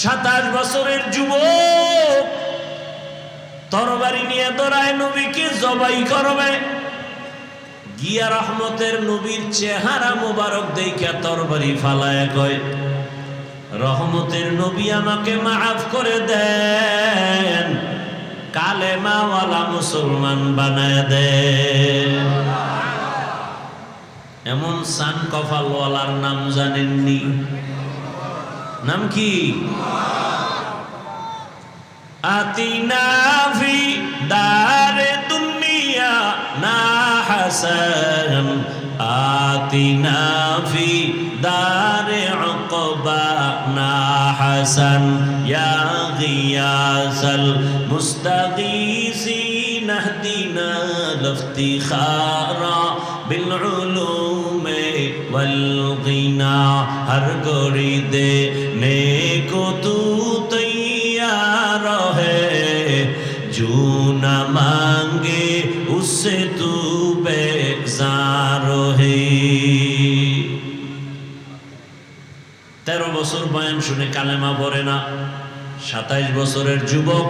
সাতাশ বছরের যুবক তরবারি নিয়ে দৌড়ায় নবীকে, জবাই করবে। গিয়া রহমতের নবীর চেহারা মোবারক দেখে তরবারি ফালায় কয়, রহমতের নবী আমাকে মাফ করে দেন, কালেমাওয়ালা মুসলমান বানায় দেন। এমন সান কফালওয়ালার নাম জানেননি? নাম কি? আতিনা ফি দারে দুনিয়া না হাসান আতিনা ফি দারে উকবা না হাসান। ইয়া গিয়াসাল মুস্তাগীসি নাহদিনা লাফতিখারা বিল মদিনা হর গড়ি দে, নেকো তু তৈয়ার হে। জু না মাঙ্গে উসে তু বেজার হে। তেরো বছর বয়ান শুনে কালেমা পড়ে না। সাতাইশ বছরের যুবক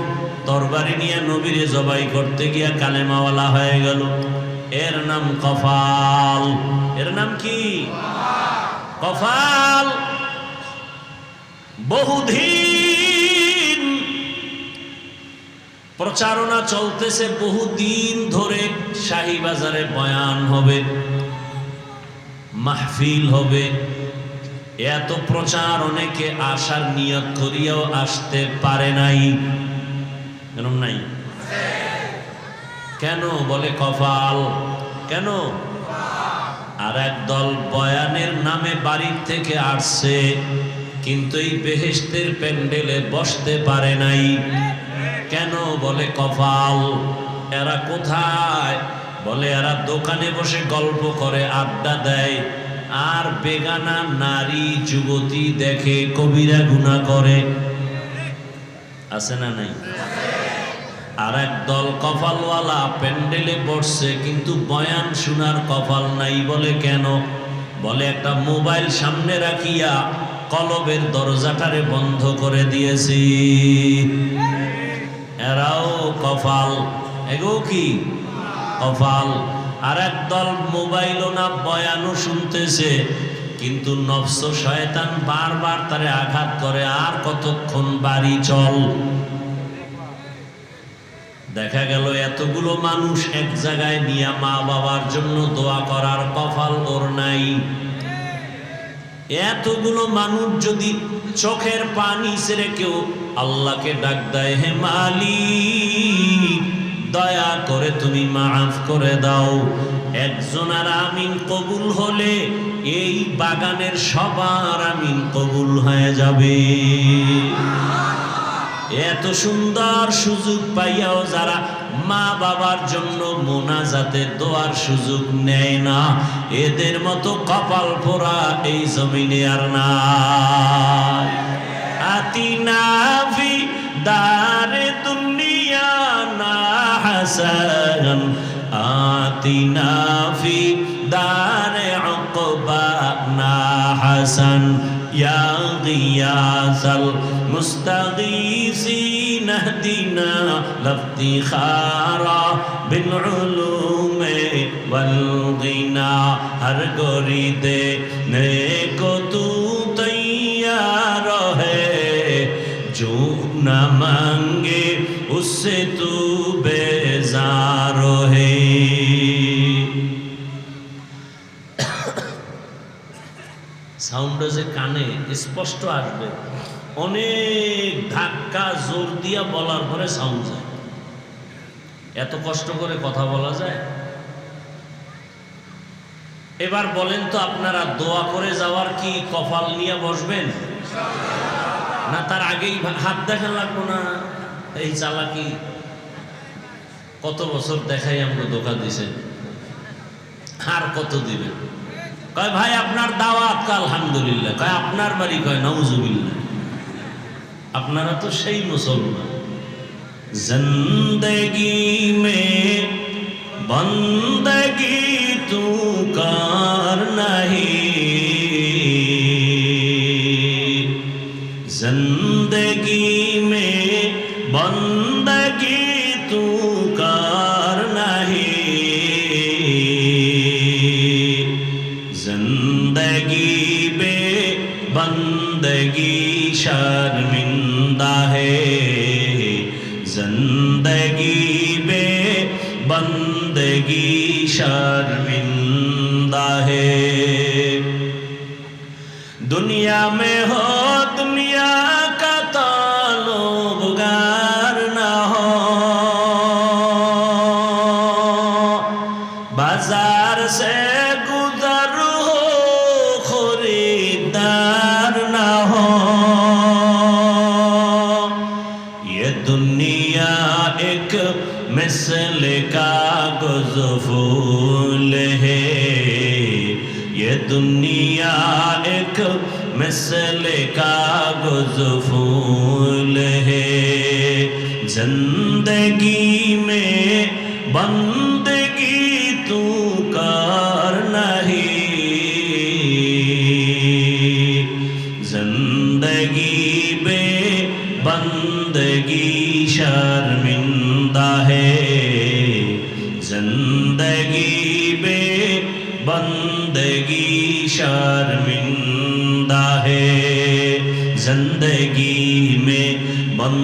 তরবারি নিয়ে নবীরে জবাই করতে গিয়া কালেমাওয়ালা হয়ে গেল। এর নাম কফাল। এর নাম কি? কফাল। বহুদিন প্রচারণা চলতেছে, বহুদিন ধরে শাহী বাজারে বয়ান হবে, মাহফিল হবে। এত প্রচার অনেকে আসার নিয়ত করিয়াও আসতে পারে নাই। এরম নাই? কেন বলে কপাল কেন? আর এক দল বয়ানের নামে বাড়ির থেকে আসছে, কিন্তু এই বেহেস্তের প্যান্ডেলে বসতে পারে নাই। কেন বলে কপাল? এরা কোথায়? বলে এরা দোকানে বসে গল্প করে, আড্ডা দেয়। আর বেগানা নারী যুবতী দেখে কবিরা গুণা করে। আছে না নাই? আর এক দল কপালওয়ালা প্যান্ডেলে বসছে, কিন্তু বয়ান শোনার কপাল নাই বলে কেন? বলে, একটা মোবাইল সামনে রাখিয়া কলবের দরজাটারে বন্ধ করে দিয়েছি। এরাও কপাল। এগো কি? কপাল। আর একদল মোবাইলও না, বয়ানও শুনতেছে, কিন্তু নফস শয়তান বারবার তারে আঘাত করে, আর কতক্ষণ বাড়ি চল? দেখা গেল এতগুলো মানুষ এক জায়গায় নিয়ে মা বাবার জন্য দোয়া করার কফাল ওর নাই। এতগুলো মানুষ যদি চোখের পানি ছেড়ে কেউ আল্লাহকে ডাক দেয়, হে মালিক, দয়া করে তুমি মাফ করে দাও। একজনের আমিন কবুল হলে এই বাগানের সবার আমিন কবুল হয়ে যাবে। এত সুন্দর সুযোগ পাইয়াও যারা মা বাবার জন্য মোনাজাতে দোয়ার সুযোগ নেয় না, এদের মতো কপাল পোড়া এই জমিনে আর না আতিনাভি দারে দুনিয়া না হাসান আতিনাফি দারে উকবা না হাসান, ইয়া গিয়াসাল مستغيثين اهدنا لافتخارا بالعلوم والغنى ہر گوری دے نیکو تو تیار ہے جو نہ مانگے اس سے تو بیزار ہے সাউন্ড যে কানে স্পষ্ট আসবে অনেক ধাক্কা, জোর দিয়া বলার পরে সাউন্ড যায়। এত কষ্ট করে কথা বলা যায়? এবার বলেন তো আপনারা দোয়া করে যাওয়ার কি কপাল নিয়ে বসবেন? না তার আগেই হাত দেখা লাগবো না? এই চালাকি। কত বছর দেখাই আমাকে দোকান দিছেন আর কত দিবেন? কয়, ভাই, আপনার দাওয়াত আলহামদুলিল্লাহ। কয়, আপনার বাড়ি কয় নওজুবিল্লাহ আপনারা তো সেই মুসলমান। জিন্দগি মে বন্দগি তু কার بندگی شرمندہ ہے زندگی بے بندگی شرمندہ ہے دنیا میں ہو मिसल कागज फूल है जिंदगी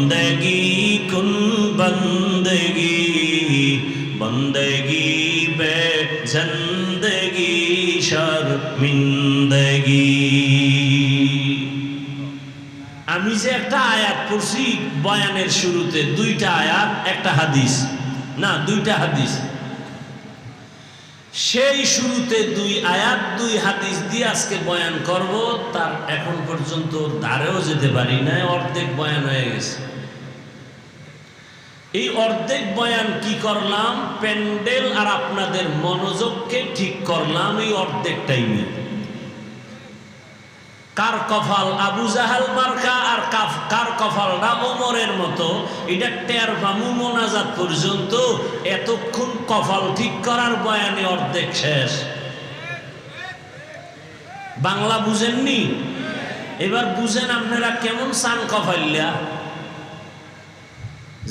বন্দগি, কুন বন্দগি? বন্দগি বে জন্দগি শর্মিন্দগি। আমি যে একটা আয়াত পড়ছি বয়ানের শুরুতে, দুইটা আয়াত, একটা হাদিস। না, দুইটা হাদিস। সেই শুরুতে দুই আয়াত, দুই হাদিস দিয়ে আজকে বয়ান করব। তার এখন পর্যন্ত দ্বারেও যেতে পারি না অর্ধেক বয়ান হয়ে গেছে। এই অর্ধেক বয়ান কি করলাম? প্যান্ডেল আর আপনাদের মনোযোগকে ঠিক করলাম এই অর্ধেক টাইমে। কার কফাল আবু জাহাল মার্কা আর কাফ- কার কফালটা ওমরের মতো? এটা টের বামু মোনাজাত পর্যন্ত। এতক্ষণ কফাল ঠিক করার বয়ানে অর্ধেক শেষ। বাংলা বুঝেননি? এবার বুঝেন আপনারা কেমন চান কফাইল্লা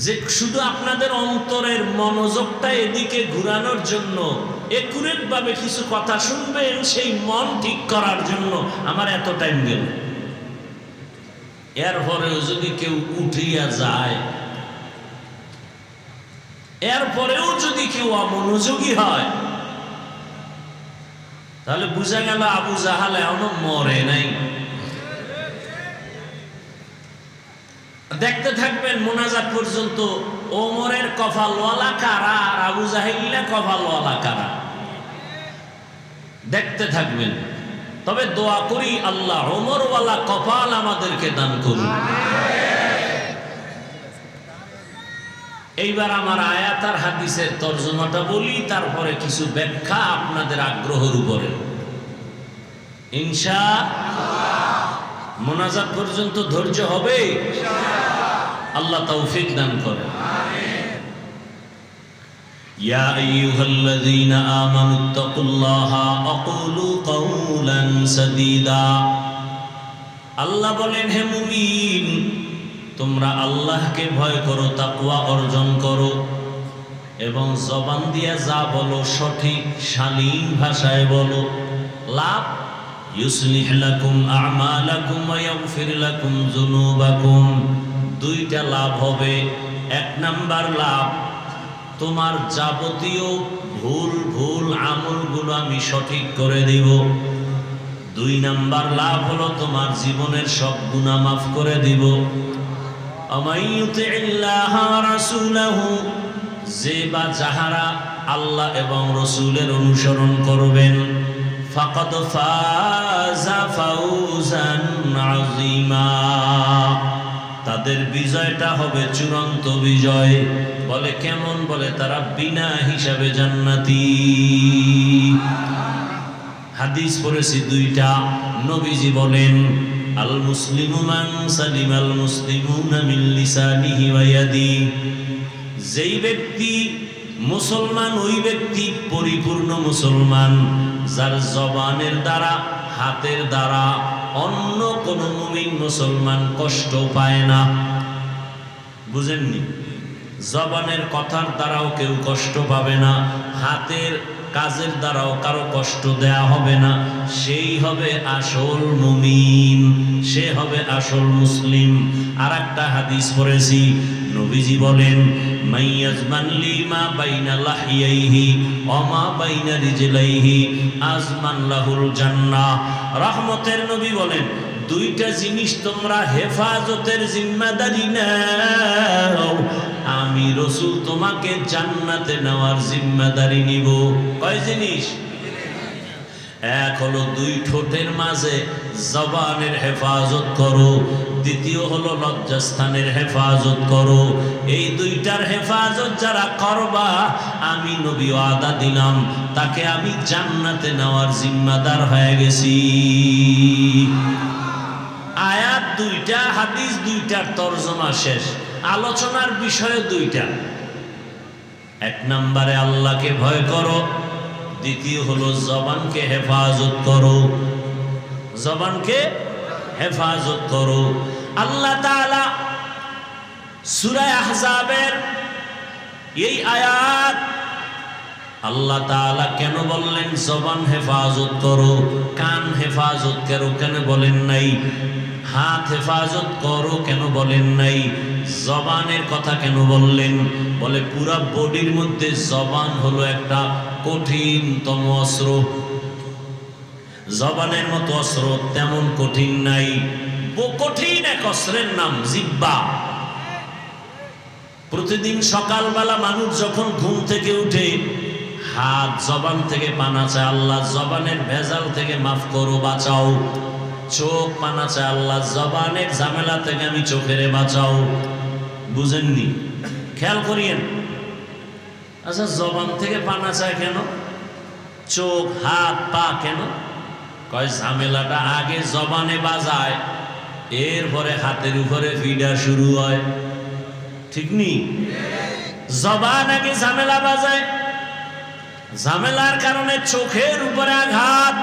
যে শুধু আপনাদের অন্তরের মনোযোগটা এদিকে ঘুরানোর জন্য একুরেট ভাবে কিছু কথা শুনবেন, সেই মন ঠিক করার জন্য আমার এত টাইম গেল। এরপরেও যদি কেউ উঠিয়া যায়, এরপরেও যদি কেউ অমনোযোগী হয়, তাহলে বুঝা গেল আবু জাহাল এখনও মরে নাই। দেখতে থাকবেন মোনাজাত পর্যন্ত ওমরের কফালওয়ালা কারা আর আবু জাহিল্লা কফালওয়ালা কারা? দেখতে থাকবেন। তবে দোয়া করি আল্লাহ ওমরওয়ালা কপাল আমাদেরকে দান করুন। এইবার আমার আয়াত আর হাদিসের তর্জমাটা বলি, তারপরে কিছু ব্যাখ্যা আপনাদের আগ্রহের উপরে। ইনশা মোনাজাত পর্যন্ত ধৈর্য হবে? আল্লাহ তৌফিক দান করে يا أيها الذين آمنوا اتقوا الله وقولوا قولا سديدا আল্লাহ বলেন হে মুমিন তোমরা আল্লাহকে ভয় করো তাকওয়া অর্জন করো এবং জবান দিয়া যা বলো সঠিক শালীন ভাষায় বলো লাভ ইউসলিহ লাকুম আমালাকুম ওয়া ইয়াগফির লাকুম যুনুবাকুম দুইটা লাভ হবে। এক নাম্বার লাভ, তোমার যাবতীয় ভুল ভুল আমলগুলো আমি সঠিক করে দিব। দুই নাম্বার লাভ হলো তোমার জীবনের সব গুণা মাফ করে দিব। যে বা যাহারা আল্লাহ এবং রসুলের অনুসরণ করবেন ফাজা ফাউজান আযীমা। তাদের বিজয়টা হবে চূড়ান্ত বিজয়। বলে কেমন? বলে তারা বিনা হিসাবে জান্নাতি। হাদিস পড়েছি দুইটা। নবীজি বলেন, আল মুসলিমু সালিম আল মুসলিমুনা মিন লিসানিহি ইয়াদি। যেই ব্যক্তি মুসলমান ওই ব্যক্তি পরিপূর্ণ মুসলমান, যার জবানের দ্বারা, হাতের দ্বারা অন্য কোন মুমিন মুসলমান কষ্ট পায় না। বুঝেননি? জবানের কথার দ্বারাও কেউ কষ্ট পাবে না, হাতের কাজের দ্বারাও কারও কষ্ট দেয়া হবে না। সেই হবে আসল মুমিন, সে হবে আসল মুসলিম। আর একটা হাদিস পড়েছি, নবীজি বলেন মাইয়াজমান লিমা বাইনা লাহিয়াইহি অমা বাইনা রিজলাইহি, আজমান লাহুল জান্নাহ রহমতের নবী বলেন, দুইটা জিনিস তোমরা হেফাজতের জিম্মাদারি নাও। আমি রসুল তোমাকে জান্নাতে নেওয়ার জিম্মাদারি নিব। কয় জিনিস? এক হলো দুই ঠোঁটের মাঝে জবানের হেফাজত করো। দ্বিতীয় হলো লজ্জাস্থানের হেফাজত করো। এই দুইটার হেফাজত যারা করবা, আমি নবী আদা দিলাম, তাকে আমি জান্নাতে নেওয়ার জিম্মাদার হয়ে গেছি। আয়াত দুইটা, হাদিস দুইটার তর্জমা শেষ, আলোচনার বিষয়ে দুইটা। এক নম্বরে আল্লাহকে ভয় করো দ্বিতীয় হলো জবানকে হেফাজত করো। জবানকে হেফাজত করো। আল্লাহ তাআলা সূরা আহজাবের এই আয়াত আল্লাহ তাআলা কেন বললেন, জবান হেফাজত করো, কান হেফাজত করো? কেন বলেন নাই? হাত হেফাজত করো কেন বলেন নাই? জবানের কথা কেন বললেন? বলে পুরা বডির মধ্যে জবান হলো একটা কঠিনতম অস্ত্র। জবানের মতো অস্ত্র তেমন কঠিন নাই। কঠিন এক অস্ত্রের নাম জিব্বা। প্রতিদিন সকালবেলা মানুষ যখন ঘুম থেকে উঠে হাত জবান থেকে পানা আল্লাহ, জবানের ভেজাল থেকে মাফ করো, বাঁচাও। চোখ পানা আল্লাহ, জবানের ঝামেলা থেকে আমি চোখের বাঁচাও। বুঝেননি? খেয়াল করিয়েন। আচ্ছা জবান থেকে পানা চায় কেন? চোখ, হাত, পা কেন? কয়, ঝামেলাটা আগে জবানে বাজায়, এরপরে হাতের উপরে ফিডা শুরু হয়। ঠিক নি? জবান আগে ঝামেলা বাজায় ঝামেলার কারণে চোখের উপরে আঘাত।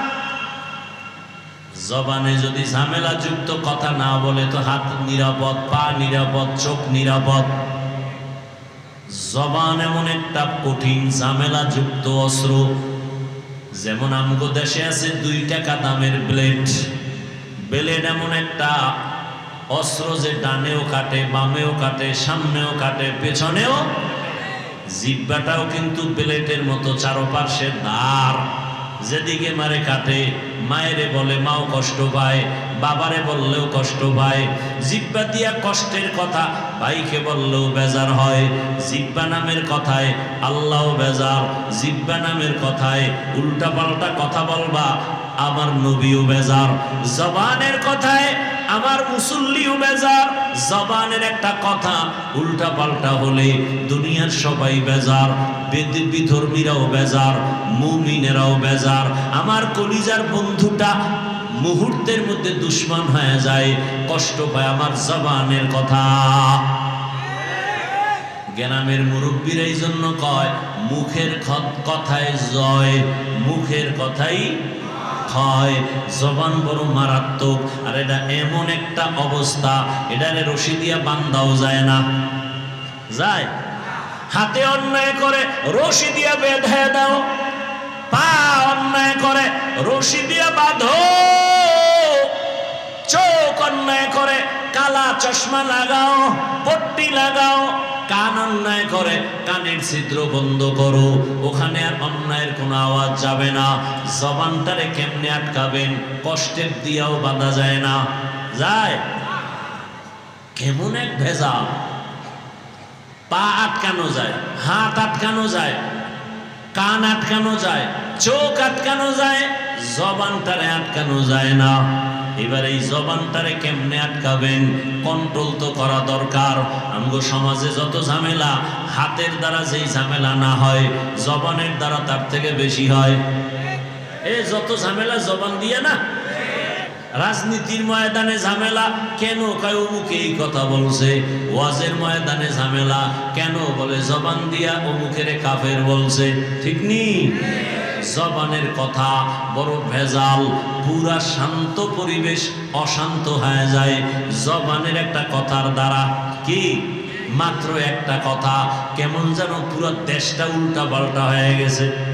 জবানে যদি ঝামেলা যুক্ত কথা না বলে, তো হাত নিরাপদ, পা নিরাপদ, চোখ নিরাপদ। জবান এমন একটা কঠিন, ঝামেলা যুক্ত অস্ত্র। যেমন আমগো দেশে আছে দুই টাকা দামের ব্লেড। ব্লেড এমন একটা অস্ত্র যে ডানেও কাটে, বামেও কাটে, সামনেও কাটে, পেছনেও জিব্বাটাও কিন্তু ব্লেডের মতো চারপাশে দাঁড় যেদিকে মারে কাটে মায়েরে বলে, মাও কষ্ট পায়, বাবারে বললেও কষ্ট পায়। জিব্বা দিয়া কষ্টের কথা ভাইকে বললেও বেজার হয়। জিব্বা নামের কথায় আল্লাহ বেজার। জিব্বা নামের কথায় উল্টা পাল্টা কথা বলবা, আমার নবীও বেজার। জবানের কথায় আমার মুসল্লিও বেজার, জবানের একটা কথা উল্টা পাল্টা হলে দুনিয়ার সবাই বেজার বিধর্মীরাও বেজার, মুমিনেরাও বেজার। আমার কলিজার বন্ধুটা মুহূর্তের মধ্যে দুশ্মন হয়ে যায়, কষ্ট পায় আমার জবানের কথা। গ্রামের মুরব্বীর এই জন্য কয়, মুখের কথায় জয়, মুখের কথাই হয়, জবান বড় মারাত্মক। আর এটা এমন একটা অবস্থা, এটারে রশি দিয়া বান্ধাও যায় না। যায়? হাতে অন্যায় করে, রশি দিয়া বেঁধে দাও। পা অন্যায় করে, রশি দিয়া বাঁধো। চোখ অন্যায় করে কালা চশমা লাগাও, পট্টি লাগাও, কান অন্যায় করে, কানের ছিদ্র বন্ধ করো, ওখানে আর অন্যায়ের কোনো আওয়াজ যাবে না। জবানটারে কেমনে আটকাবেন, কষ্টের দিয়াও বাঁধা যায় না। যায়? কেমন এক ভেজা পা আটকানো যায়, হাত আটকানো যায়, কান আটকানো যায়, চোখ আটকানো যায়, জবানটারে আটকানো যায় না। এবার এই জবানটারে কেমনে আটকাবেন? কন্ট্রোল তো করা দরকার। আমগো সমাজে যত ঝামেলা, হাতের দ্বারা যেই ঝামেলা না হয়, জবানের দ্বারা তার থেকে বেশি হয়। এ, যত ঝামেলা, জবান দিয়ে না? রাজনীতির ময়দানে ঝামেলা, কেন কয় অমুকে এই কথা বলছে? ওয়াজের ময়দানে ঝামেলা, কেন বলে জবান দিয়া অমুকের কাফের বলছে? ঠিক নি? জবানের কথা বড় ভেজাল। পুরা শান্ত পরিবেশ অশান্ত হয়ে যায়। জবানের একটা কথার দ্বারা কি? মাত্র একটা কথা, কেমন যেন পুরো দেশটা উল্টা পাল্টা হয়ে গেছে।